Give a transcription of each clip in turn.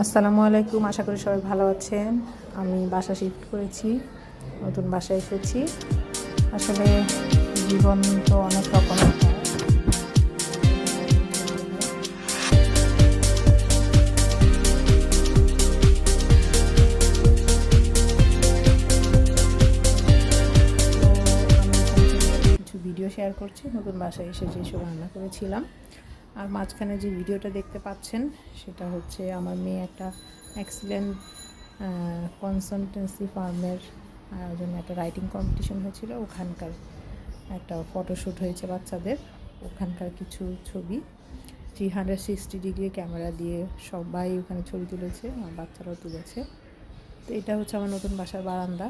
আসসালামু আলাইকুম, আশা করি সবাই ভালো আছেন। আমি বাসা শিফট করেছি, নতুন বাসায় এসেছি। আসলে জীবন তো অনেক থেকে কিছু ভিডিও শেয়ার করছি, নতুন বাসায় এসে যেসব রান্না করেছিলাম। আর মাঝখানে যে ভিডিওটা দেখতে পাচ্ছেন, সেটা হচ্ছে আমার মেয়ে একটা এক্সিলেন্ট কনসালটেন্সি ফার্মের আয়োজনে একটা রাইটিং কম্পিটিশন হয়েছিল। ওখানকার একটা ফটোশ্যুট হয়েছে বাচ্চাদের। ওখানকার কিছু ছবি three hundred sixty degree camera দিয়ে সবাই ওখানে ছবি তুলেছে আমার বাচ্চারাও তুলেছে। তো এটা হচ্ছে আমার নতুন বাসার বারান্দা।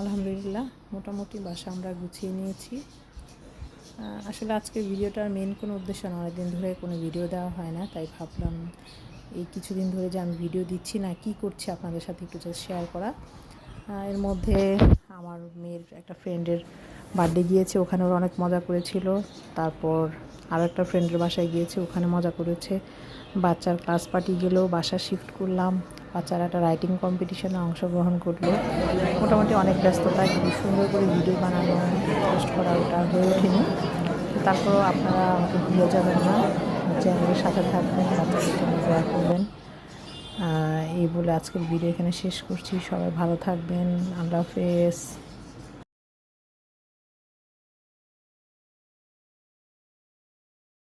আলহামদুলিল্লাহ, মোটামুটি বাসা আমরা গুছিয়ে নিয়েছি। আসলে আজকে ভিডিওটার মেন কোনো উদ্দেশ্য না, অনেকদিন ধরে কোনো ভিডিও দেওয়া হয় না, তাই ভাবলাম এই কিছুদিন ধরে যে আমি ভিডিও দিচ্ছি না, কি করছি আপনাদের সাথে একটু জাস্ট শেয়ার করা। এর মধ্যে আমার মেয়ের একটা ফ্রেন্ডের বার্থডে গিয়েছে, ওখানে ওরা অনেক মজা করেছিল। তারপর আরও একটা ফ্রেন্ডের বাসায় গিয়েছে, ওখানে মজা করেছে। বাচ্চার ক্লাস পার্টি গেলেও বাসা শিফট করলাম। বাচ্চারা একটা রাইটিং কম্পিটিশনে অংশগ্রহণ করল। মোটামুটি অনেক ব্যস্ততা খুব সুন্দর করে ভিডিও বানানো পোস্ট করা, ওটা হয়ে ওঠেনি। তারপরেও আপনারা আমাকে ভুলে যাবেন না। চ্যানেলের সাথে থাকবেন, বাচ্চাদের জন্য করবেন। এই বলে আজকের ভিডিও এখানে শেষ করছি। সবাই ভালো থাকবেন। আল্লাহ হাফেজ।